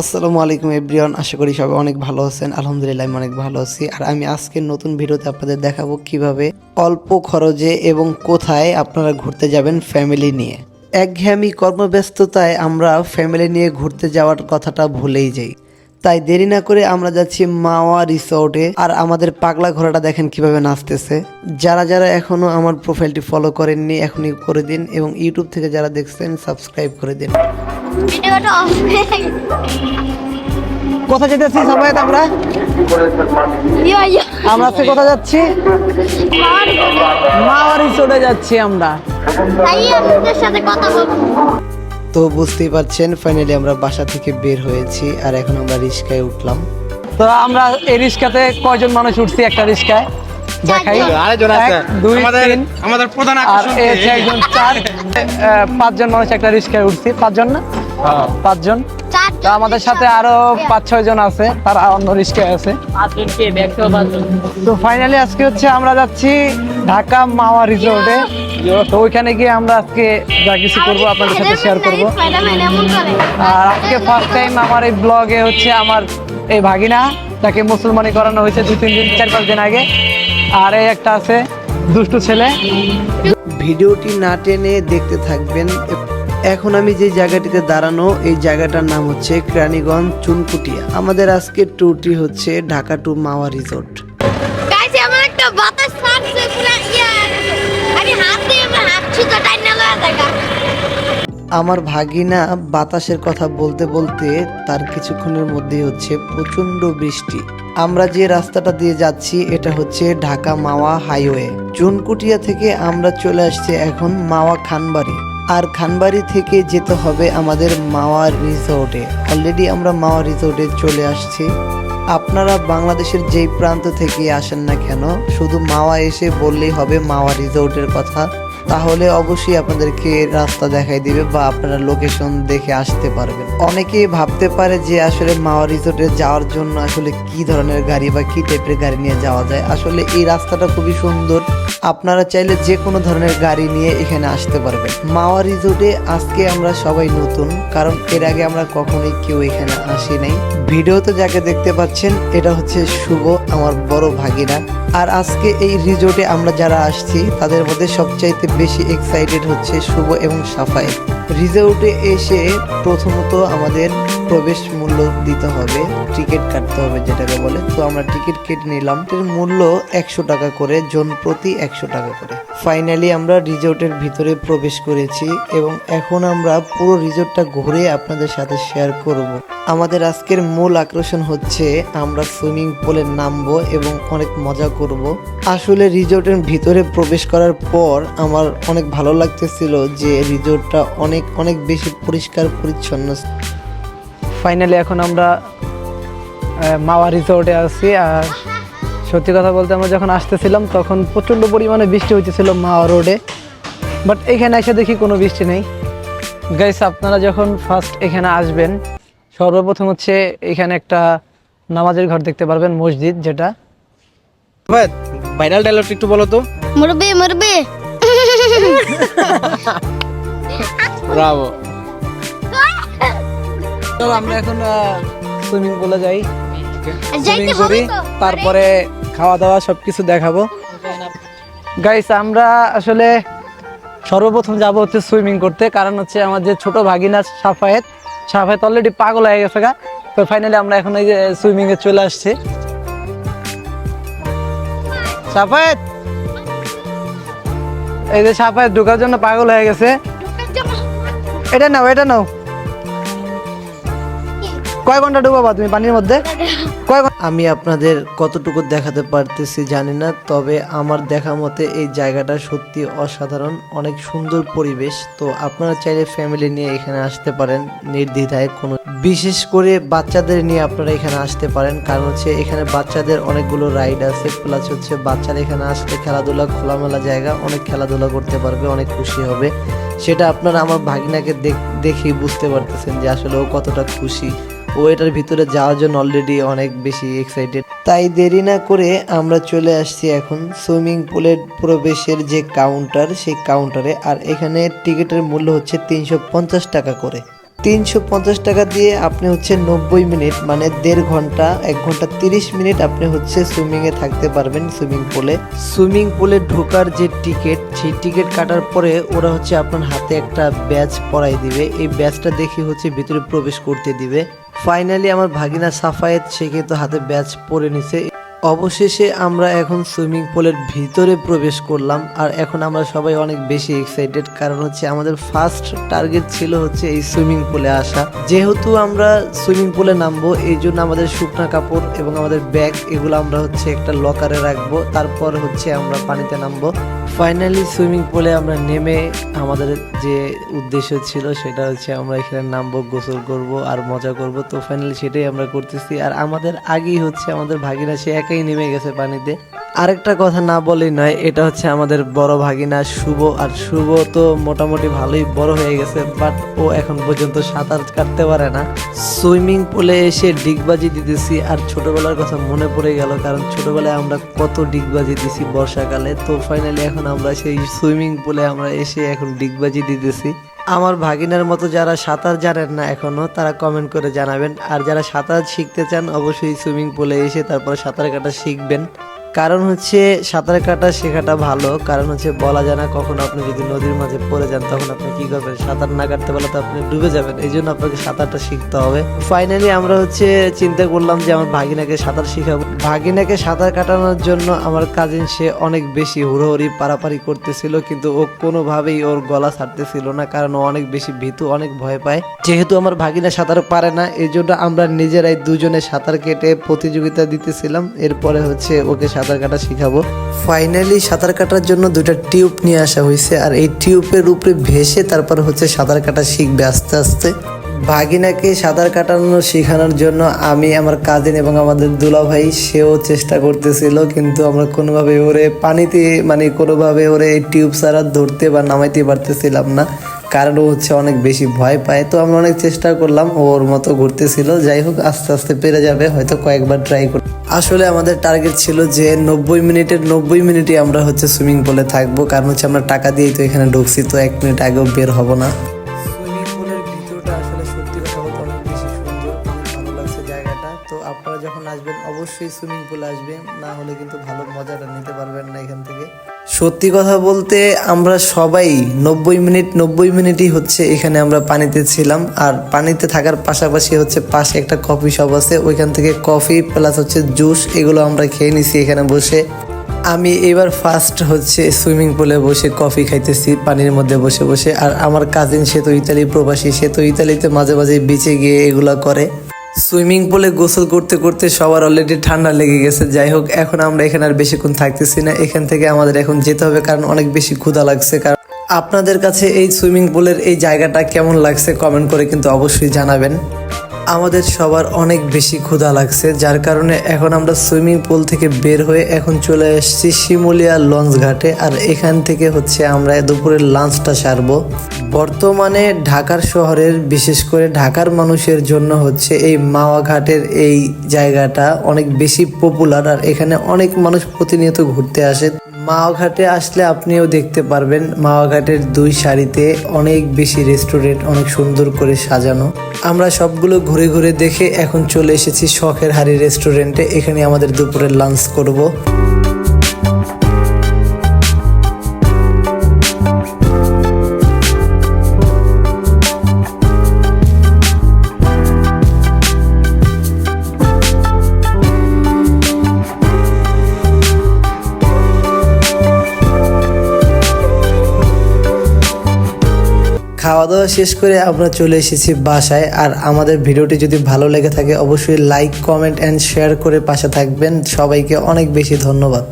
আসসালামু আলাইকুম, এভরিওয়ান। আশা করি সবাই অনেক ভালো আছেন। আলহামদুলিল্লাহ, আমি অনেক ভালো আছি। আর আমি আজকের নতুন ভিডিওতে আপনাদের দেখাবো কীভাবে অল্প খরচে এবং কোথায় আপনারা ঘুরতে যাবেন ফ্যামিলি নিয়ে। একঘেয়ামি কর্মব্যস্ততায় আমরা ফ্যামিলি নিয়ে ঘুরতে যাওয়ার কথাটা ভুলেই যাই। তাই দেরি না করে আমরা যাচ্ছি মাওয়া রিসোর্টে। আর আমাদের পাগলা ঘোড়াটা দেখেন কীভাবে নাচতেছে। যারা যারা এখনও আমার প্রোফাইলটি ফলো করেননি এখনই করে দিন এবং ইউটিউব থেকে যারা দেখছেন সাবস্ক্রাইব করে দিন। কোথায় যেতেছি সবাই আমরা? আমরা আজকে কোথায় যাচ্ছি? মাওয়ারি চলে যাচ্ছি আমরা। সাথে কথা বলব। তো বুঝতেই পারছেন ফাইনালি আমরা বাসা থেকে বের হয়েছি আর এখন আমরা রিস্কায় উঠলাম। তো আমরা এই রিস্কাতে কয়জন মানুষ উঠছি একটা রিস্কায়? দেখাই। আরেকজন আছে। দুই, তিন। আমাদের প্রধান আর আকর্ষণ একজন চার পাঁচজন মানুষ একটা রিস্কায় উঠছি। পাঁচজন না? পাঁচজন। তো আমাদের সাথে আরও পাঁচ ছয় জন আছে তারা অন্য রিস্কায় আছে। তো ফাইনালি আজকে হচ্ছে আমরা যাচ্ছি ঢাকা মাওয়া রিসোর্টে তো ওইখানে গিয়ে আমরা আজকে যা কিছু করব আপনাদের সাথে শেয়ার করব। আর আজকে ফার্স্ট টাইম আমার এই ব্লগে হচ্ছে আমার এই ভাগিনা তাকে মুসলমানি করানো হয়েছে দু তিন দিন চার পাঁচ দিন আগে। আর এই একটা আছে দুষ্টু ছেলে। ভিডিওটি না টেনে দেখতে থাকবেন। এখন আমি যে জায়গাটিতে দাঁড়ানো এই জায়গাটার নাম হচ্ছে ক্রানীগঞ্জ চুনকুটিয়া। আমাদের আজকের ট্যুরটি হচ্ছে ঢাকা টু মাওয়া রিসোর্ট একটা বাতাস ছাড়ছে পুরো ইয়া আমি হাত দিয়ে আমার ভাগিনা বাতাসের কথা বলতে বলতে তার কিছুক্ষণের মধ্যেই হচ্ছে প্রচণ্ড বৃষ্টি। আমরা যে রাস্তাটা দিয়ে যাচ্ছি, এটা হচ্ছে ঢাকা মাওয়া হাইওয়ে। চুনকুটিয়া থেকে আমরা চলে আসছি এখন মাওয়া খানবাড়ি। আর খানবাড়ি থেকে যেতে হবে আমাদের মাওয়া রিসোর্টে। অলরেডি আমরা মাওয়া রিসোর্টে চলে আসছি। আপনারা বাংলাদেশের যেই প্রান্ত থেকে আসেন না কেন, শুধু মাওয়া এসে বললেই হবে মাওয়া রিসোর্টের কথা। তাহলে অবশ্যই আপনাদেরকে রাস্তা দেখাই দিবে বা আপনারা লোকেশন দেখে আসতে পারবেন। অনেকেই ভাবতে পারে যে আসলে মাওয়া রিসোর্টে যাওয়ার জন্য আসলে কি ধরনের গাড়ি বা কি টাইপের গাড়ি নিয়ে যাওয়া যায়। আসলে এই রাস্তাটা খুবই সুন্দর। আপনারা চাইলে যে কোনো ধরনের গাড়ি নিয়ে এখানে আসতে পারবেন। মাওয়া রিসোর্টে আজকে আমরা সবাই নতুন, কারণ এর আগে আমরা কখনোই কেউ এখানে আসি নাই। ভিডিওতে যাকে দেখতে পাচ্ছেন, এটা হচ্ছে শুভ, আমার বড় ভাগিনা। আর আজকে এই রিসোর্টে আমরা যারা আসছি, তাদের মধ্যে সবচাইতে বেশি এক্সাইটেড হচ্ছে শুভ এবং সাফাই। রিসোর্টে এসে প্রথমত আমাদের প্রবেশ মূল্য দিতে হবে টিকিট কাটতে হবে যেটাকে বলে। তো আমরা টিকিট কেটে নিলাম। এর মূল্য একশো টাকা করে, জন প্রতি একশো টাকা করে। ফাইনালি আমরা রিসোর্টের ভিতরে প্রবেশ করেছি এবং এখন আমরা পুরো রিসোর্টটা ঘুরে আপনাদের সাথে শেয়ার করব। আমাদের আজকের মূল আকর্ষণ হচ্ছে আমরা সুইমিং পুলে নামবো এবং অনেক মজা করব। আসলে রিসোর্টের ভিতরে প্রবেশ করার পর আমার অনেক ভালো লাগতেছিল যে রিসোর্টটা অনেক অনেক অনেক বেশি পরিষ্কার পরিচ্ছন্ন। ফাইনালি এখন আমরা আহ, মাওয়া রিসোর্টে আছি। আর সত্যি কথা বলতে আমরা যখন আসতেছিলাম তখন প্রচণ্ড পরিমাণে বৃষ্টি হইতেছিল মাওয়া রোডে বাট এখানে এসে দেখি কোনো বৃষ্টি নেই। গাইস আপনারা যখন ফার্স্ট এখানে আসবেন সর্বপ্রথম হচ্ছে এখানে একটা নামাজের ঘর দেখতে পারবেন মসজিদ যেটা। ভাইরাল ডায়লগ একটু বলো তো। মুরবি মুরবি ব্রাভো চলো আমরা এখন সুইমিং পুলে যাই। সুইমিং করি তারপরে খাওয়া দাওয়া সবকিছু দেখাবো। গাইস আমরা আসলে সর্বপ্রথম যাব হচ্ছে সুইমিং করতে কারণ হচ্ছে আমার যে ছোট ভাগিনা সাফায়েত সাফায়েত অলরেডি পাগল হয়ে গেছে গা। তো ফাইনালি আমরা এখন এই যে সুইমিং এ চলে আসছি। সাফায়েত! এই যে সাফায়েত ঢোকার জন্য পাগল হয়ে গেছে। এটা নাও এটা নাও। কয় ঘণ্টা ডুবাবা তুমি পানির মধ্যে? কয় আমি আপনাদের কতটুকু দেখাতে পারতেছি জানি না, তবে আমার দেখা মতে এই জায়গাটা সত্যি অসাধারণ, অনেক সুন্দর পরিবেশ। তো আপনারা চাইলে ফ্যামিলি নিয়ে এখানে আসতে পারেন, নির্দ্বিধায় কোনো বিশেষ করে বাচ্চাদের নিয়ে আপনারা এখানে আসতে পারেন, কারণ হচ্ছে এখানে বাচ্চাদের অনেকগুলো রাইড আছে প্লাস হচ্ছে বাচ্চারা এখানে আসলে খেলাধুলা খোলামেলা জায়গা, অনেক খেলাধুলা করতে পারবে, অনেক খুশি হবে। সেটা আপনারা আমার ভাগিনাকে দেখ- দেখেই বুঝতে পারতেছেন যে আসলে ও কতটা খুশি। ও এটার ভিতরে যাওয়ার জন্য অলরেডি অনেক বেশি এক্সাইটেড তাই দেরি না করে আমরা চলে আসছি এখন সুইমিং পুলের প্রবেশের যে কাউন্টার সেই কাউন্টারে আর এখানে টিকিটের মূল্য হচ্ছে তিনশো পঞ্চাশ টাকা করে। তিনশো পঞ্চাশ টাকা দিয়ে আপনি হচ্ছে নব্বই মিনিট মানে দেড় ঘণ্টা, এক ঘণ্টা তিরিশ মিনিট আপনি হচ্ছে সুইমিংয়ে থাকতে পারবেন সুইমিং পুলে। সুইমিং পুলে ঢোকার যে টিকিট, সেই টিকিট কাটার পরে ওরা হচ্ছে আপনার হাতে একটা ব্যাচ পরাই দিবে। এই ব্যাচটা দেখে হচ্ছে ভিতরে প্রবেশ করতে দিবে। ফাইনালি আমার ভাগিনা সাফায়েত, সে কিন্তু হাতে ব্যাচ পরে নিছে। অবশেষে আমরা এখন সুইমিং পুলের ভিতরে প্রবেশ করলাম, আর এখন আমরা সবাই অনেক বেশি এক্সাইটেড কারণ হচ্ছে আমাদের ফার্স্ট টার্গেট ছিল হচ্ছে এই সুইমিং পুলে আসা। যেহেতু আমরা সুইমিং পুলে নামবো, এই জন্য আমাদের শুকনা কাপড় এবং আমাদের ব্যাগ, এগুলো আমরা হচ্ছে একটা লকারে রাখব, তারপর হচ্ছে আমরা পানিতে নামবো। ফাইনালি সুইমিং পুলে আমরা নেমে আমাদের যে উদ্দেশ্য ছিল, সেটা হচ্ছে আমরা এখানে নামবো, গোসল করব আর মজা করব। তো ফাইনালি সেটাই আমরা করতেছি। আর আমাদের আগেই হচ্ছে আমাদের ভাগিনা, সে একাই নেমে গেছে পানিতে। আরেকটা কথা না বলেই নয়, এটা হচ্ছে আমাদের বড় ভাগিনা শুভ, আর শুভ তো মোটামুটি ভালোই বড় হয়ে গেছে বাট ও এখন পর্যন্ত সাঁতার কাটতে পারে না। সুইমিং পুলে এসে ডিগবাজি দিতেছি, আর ছোটবেলার কথা মনে পড়ে গেল, কারণ ছোটবেলায় আমরা কত ডিগবাজি দিছি বর্ষাকালে, তো ফাইনালি এখন আমরা সেই সুইমিং পুলে আমরা এসে এখন ডিগবাজি দিতেছি। আমার ভাগিনার মতো যারা সাঁতার জানেন না এখনও, তারা কমেন্ট করে জানাবেন, আর যারা সাঁতার শিখতে চান অবশ্যই সুইমিং পুলে এসে তারপরে সাঁতার কাটা শিখবেন। কারণ হচ্ছে সাঁতার কাটা শেখাটা ভালো, কারণ হচ্ছে বলা যায় না কখন আপনি যদি নদীর মাঝে পড়ে যান তখন আপনি কি করবেন? সাঁতার না কাটতে পারলে তো আপনি ডুবে যাবেন, এই জন্য আপনাকে সাঁতারটা শিখতে হবে। ফাইনালি আমরা হচ্ছে চিন্তা করলাম যে আমার ভাগিনাকে সাঁতার শিখাবো। ভাগিনাকে সাঁতার কাটানোর জন্য আমার কাজিন সে অনেক বেশি হুড়োহুড়ি পারাপারি করতেছিল, কিন্তু ও কোনোভাবেই ওর গলা ছাড়তেছিল না, কারণ ও অনেক বেশি ভীতু, অনেক ভয় পায়। যেহেতু আমার ভাগিনা সাঁতার পারে না, এই জন্য আমরা নিজেরাই দুজনে সাঁতার কেটে প্রতিযোগিতা দিতেছিলাম। এরপরে হচ্ছে ওকে সাঁতার কাটা শিখাবো। ফাইনালি সাঁতার কাটার জন্য দুটা টিউব নিয়ে আসা হয়েছে, আর এই টিউবের উপরে ভেসে তারপর হচ্ছে সাঁতার কাটা শিখবে আস্তে আস্তে। ভাগিনাকে সাঁতার কাটানো শেখানোর জন্য আমি, আমার কাজিন এবং আমাদের দুলা ভাই সেও চেষ্টা করতেছিল, কিন্তু আমরা কোনোভাবে ওরে পানিতে মানে কোনোভাবে ওরে টিউব ছাড়া ধরতে বা নামাইতে পারতেছিলাম না। কারণ ও হচ্ছে অনেক বেশি ভয় পায়। তো আমরা অনেক চেষ্টা করলাম ওর মতো ঘুরতেছিল। যাই হোক, আস্তে আস্তে পেরে যাবে, হয়তো কয়েকবার ট্রাই করি আসলে আমাদের টার্গেট ছিল যে নব্বই মিনিটের নব্বই মিনিটই আমরা হচ্ছে সুইমিং পুলে থাকব। কারণ হচ্ছে আমরা টাকা দিয়েই তো এখানে ঢুকছি, তো এক মিনিট আগেও বের হব না। অবশ্যই সুইমিং পুলে আসবেন না হলে কিন্তু ভালো মজাটা নিতে পারবেন না এখান থেকে। সত্যি কথা বলতে আমরা সবাই নব্বই মিনিট, নব্বই মিনিটই হচ্ছে এখানে আমরা পানিতে ছিলাম, আর পানিতে থাকার পাশাপাশি হচ্ছে পাশে একটা কফি শপ আছে, ওইখান থেকে কফি প্লাস হচ্ছে জুস এগুলো আমরা খেয়ে নিছি এখানে বসে। আমি এবার ফার্স্ট হচ্ছে সুইমিং পুলে বসে কফি খাইতেছি, পানির মধ্যে বসে বসে। আর আমার কাজিন সে তো ইতালি প্রবাসী, সে তো ইতালিতে মাঝে মাঝে বিচে গিয়ে এগুলো করে। সুইমিং পুলে গোসল করতে করতে সবার অলরেডি ঠান্ডা লেগে গেছে। যাই হোক, এখন আমরা এখানে আর বেশিক্ষণ থাকতেছি না। এখান থেকে আমাদের এখন যেতে হবে, কারণ অনেক বেশি ক্ষুধা লাগছে। কারণ আপনাদের কাছে এই সুইমিং পুলের এই জায়গাটা কেমন লাগছে কমেন্ট করে কিন্তু অবশ্যই জানাবেন। আমাদের সবার অনেক বেশি ক্ষুধা লাগছে, যার কারণে এখন আমরা সুইমিং পুল থেকে বের হয়ে এখন চলে এসেছি শিমুলিয়া লঞ্চ ঘাটে, আর এখান থেকে হচ্ছে আমরা দুপুরের লাঞ্চটা সারবো। বর্তমানে ঢাকার শহরের, বিশেষ করে ঢাকার মানুষের জন্য হচ্ছে এই মাওয়া ঘাটের এই জায়গাটা অনেক বেশি পপুলার আর এখানে অনেক মানুষ প্রতিনিয়ত ঘুরতে আসে। মাওয়া ঘাটে আসলে আপনিও দেখতে পারবেন, মাওয়া ঘাটের দুই সারিতে অনেক বেশি রেস্টুরেন্ট অনেক সুন্দর করে সাজানো। আমরা সবগুলো ঘুরে ঘুরে দেখে এখন চলে এসেছি শখের হাড়ি রেস্টুরেন্টে এখানে আমাদের দুপুরের লাঞ্চ করব। খাওয়া দাওয়া শেষ করে আমরা চলে এসেছি বাসায়। আর আমাদের ভিডিওটি যদি ভালো লেগে থাকে, অবশ্যই লাইক কমেন্ট অ্যান্ড শেয়ার করে পাশে থাকবেন। সবাইকে অনেক বেশি ধন্যবাদ।